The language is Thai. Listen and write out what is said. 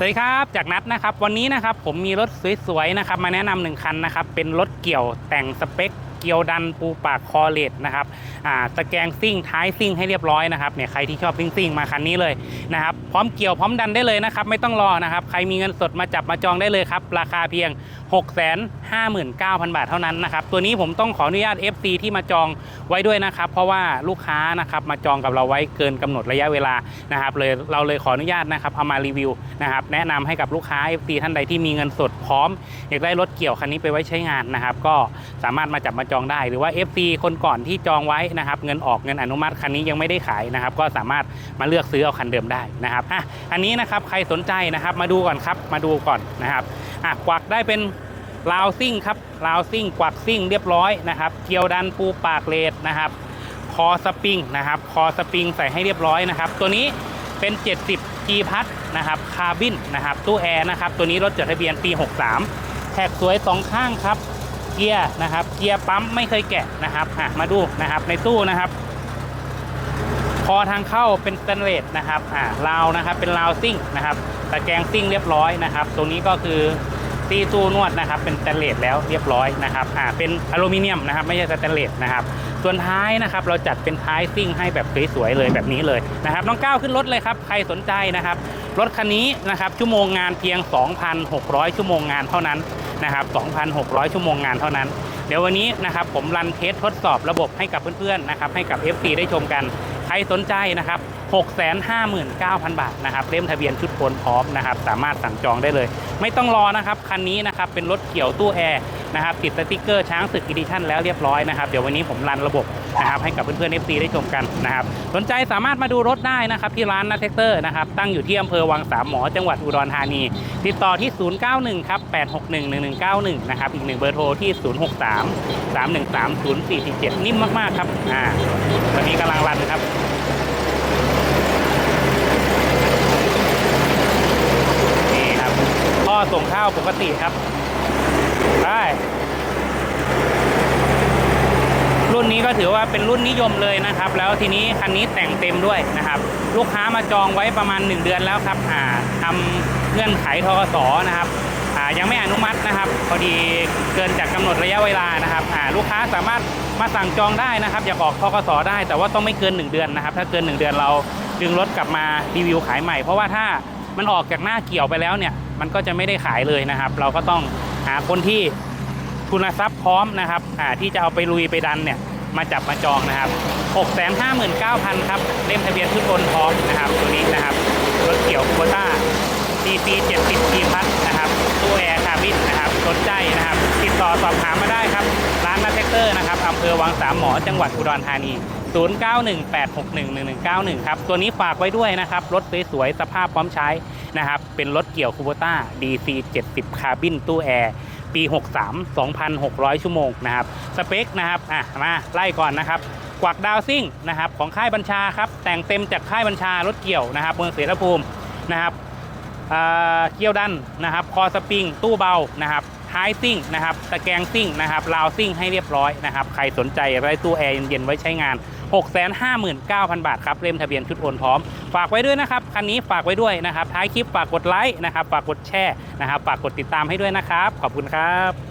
สวัสดีครับจากนัดนะครับวันนี้นะครับผมมีรถสวยๆนะครับมาแนะนำหนึ่งคันนะครับเป็นรถเกี่ยวแต่งสเปคเกี่ยวดันปูปากคอเลตนะครับอ่าตะแกรงซิ่งท้ายซิ่งให้เรียบร้อยนะครับเนี่ยใครที่ชอบซิ่งซิ่งๆมาคันนี้เลยนะครับพร้อมเกี่ยวพร้อมดันได้เลยนะครับไม่ต้องรอนะครับใครมีเงินสดมาจับมาจองได้เลยครับราคาเพียง 659,000 บาทเท่านั้นนะครับ ตัวนี้ผมต้องขออนุญาต FC ที่มาจองไว้ด้วยนะครับ เพราะว่าลูกค้านะครับมาจองกับเราไว้เกินกำหนดระยะเวลานะครับเลยเราเลยขออนุญาตนะครับเอามารีวิวนะครับแนะนำให้กับลูกค้า FC ท่านใดที่มีเงินสดพร้อม อยากได้รถเกี่ยวคันนี้ไปไว้ใช้งานนะครับ ก็สามารถมาจับมาจองได้ หรือว่า FC คนก่อนที่จองไว้นะครับเงินออกเงินอนุมัติคันนี้ยังไม่ได้ขายนะครับ ก็สามารถมาเลือกซื้อเอาคันเดิมได้นะครับอะอันนี้นะครับใครสนใจนะครับมาดูก่อนครับมาดูก่อนนะครับ อะกวักได้เป็นลาวซิ่งครับลาวซิ่งกวักซิ่งเรียบร้อยนะครับเกี่ยวดันปูปากเลดนะครับคอสปริงนะครับคอสปริงใส่ให้เรียบร้อยนะครับ ตัวนี้เป็น 70 G พัทนะครับคาร์บินนะครับตู้แอร์นะครับตัวนี้รถจดทะเบียนปี 63แท็กสวยสองข้างครับเกียร์นะครับเกียร์ปั๊มไม่เคยแกะนะครับอะมาดูนะครับในตู้นะครับ คอทางเข้าเป็นสแตนเลสนะครับอ่าราวนะครับเป็นราวซิ่งนะครับตะแกรงซิ่งเรียบร้อยนะครับ ตรงนี้ก็คือตีตู้นวดนะครับ เป็นสแตนเลสแล้วเรียบร้อยนะครับอ่าเป็นอลูมิเนียมนะครับ ไม่ใช่สแตนเลสนะครับ ส่วนท้ายนะครับ เราจัดเป็นท้ายซิ่งให้แบบสวยๆเลยแบบนี้เลยนะครับน้องก้าวขึ้นรถเลยครับใครสนใจนะครับรถคันนี้นะครับชั่วโมงงานเพียง 2,600 ชั่วโมงงานเท่านั้นนะครับ 2,600 ชั่วโมงงานเท่านั้น เดี๋ยววันนี้นะครับผมรันเทสทดสอบระบบให้กับเพื่อนๆนะครับให้กับ FC ได้ชมกัน ใครสนใจนะครับ659,000 บาทนะครับเล่มทะเบียนชุดโอนพร้อมนะครับ สามารถสั่งจองได้เลย ไม่ต้องรอนะครับ คันนี้นะครับ เป็นรถเกี่ยวตู้แอร์นะครับ ติดสติกเกอร์ช้างศึกอีดิชั่นแล้วเรียบร้อยนะครับ เดี๋ยววันนี้ผมรันระบบนะครับให้กับเพื่อนๆ FC ได้ชมกันนะครับ สนใจสามารถมาดูรถได้นะครับ ที่ร้านนัทเทคเตอร์นะครับ ตั้งอยู่ที่อำเภอวังสามหมอจังหวัดอุดรธานี ติดต่อที่ 091ครับ861 1191 นะครับ อีกหนึ่งเบอร์โทรที่ 063 313 0447 นิ่มมากๆครับอ่าตอนนี้กำลังรันครับ นี่ครับพ่อ ส่งข้าวปกติครับได้รุ่นนี้ก็ถือว่าเป็นรุ่นนิยมเลยนะครับ แล้วทีนี้คันนี้แต่งเต็มด้วยนะครับ ลูกค้ามาจองไว้ประมาณ 1 เดือนแล้วครับอ่าทำเงื่อนไขทกสนะครับอ่ายังไม่อนุมัตินะครับ พอดีเกินจากกำหนดระยะเวลานะครับอ่าลูกค้าสามารถมาสั่งจองได้นะครับ อย่ากออกทกสได้ แต่ว่าต้องไม่เกิน 1 เดือนนะครับ ถ้าเกิน 1 เดือนเราดึงรถกลับมารีวิวขายใหม่ เพราะว่าถ้า มันออกจากหน้าเกี่ยวไปแล้วเนี่ย มันก็จะไม่ได้ขายเลยนะครับ เราก็ต้องหาคนที่ทุนทรัพย์พร้อมนะครับที่จะเอาไปลุยไปดันเนี่ยมาจับมาจองนะครับ659,000 ครับเล่มทะเบียนชุดโอนพร้อมนะครับตัวนี้นะครับรถเกี่ยวคูโบต้า DC 70 G พัทนะครับตู้แอร์คาร์บินนะครับสนใจนะครับ ติดต่อสอบถามมาได้ครับ ร้านนัทเทคเตอร์นะครับอำเภอวังสามหมอจังหวัดอุดรธานี 0918611191 ครับ ตัวนี้ฝากไว้ด้วยนะครับ รถสวยๆสภาพพร้อมใช้นะครับ เป็นรถเกี่ยวคูโบต้า DC 70 คาร์บินตู้แอร์ปี 63 2,600 ชั่วโมงนะครับ สเปคนะครับอะมาไล่ก่อนนะครับ กวักดาวซิ่งนะครับของค่ายบัญชาครับ แต่งเต็มจากค่ายบัญชารถเกี่ยวนะครับ เมืองเสรภูมินะครับเกี่ยวดันนะครับ คอสปริง ตู้เบานะครับ ท้ายซิ่งนะครับตะแกรงซิ่งนะครับราวซิ่งให้เรียบร้อยนะครับใครสนใจไร้ตู้แอร์เย็นๆไว้ใช้งาน 659,000 บาทครับเล่มทะเบียนชุดโอนพร้อม ฝากไว้ด้วยนะครับคันนี้ฝากไว้ด้วยนะครับท้ายคลิปฝากกดไลค์นะครับฝากกดแชร์นะครับฝากกดติดตามให้ด้วยนะครับ ขอบคุณครับ